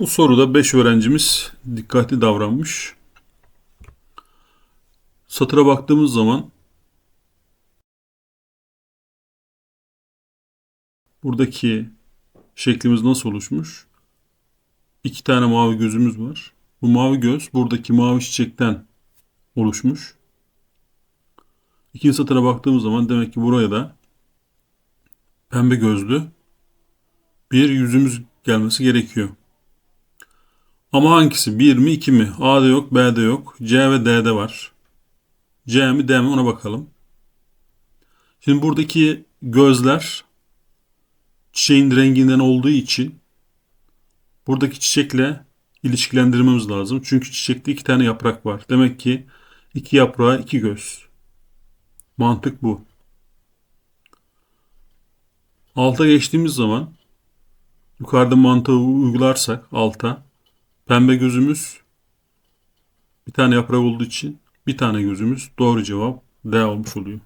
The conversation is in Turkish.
Bu soruda 5 öğrencimiz dikkatli davranmış. Satıra baktığımız zaman buradaki şeklimiz nasıl oluşmuş? İki tane mavi gözümüz var. Bu mavi göz buradaki mavi çiçekten oluşmuş. İkinci satıra baktığımız zaman demek ki buraya da pembe gözlü bir yüzümüz gelmesi gerekiyor. Ama hangisi? 1 mi 2 mi? A'da yok, B'de yok. C ve D'de var. C mi D mi ona bakalım. Şimdi buradaki gözler çiçeğin renginden olduğu için buradaki çiçekle ilişkilendirmemiz lazım. Çünkü çiçekte iki tane yaprak var. Demek ki iki yaprağa iki göz. Mantık bu. Alta geçtiğimiz zaman yukarıda mantığı uygularsak alta pembe gözümüz bir tane yaprak olduğu için bir tane gözümüz doğru cevap D olmuş oluyor.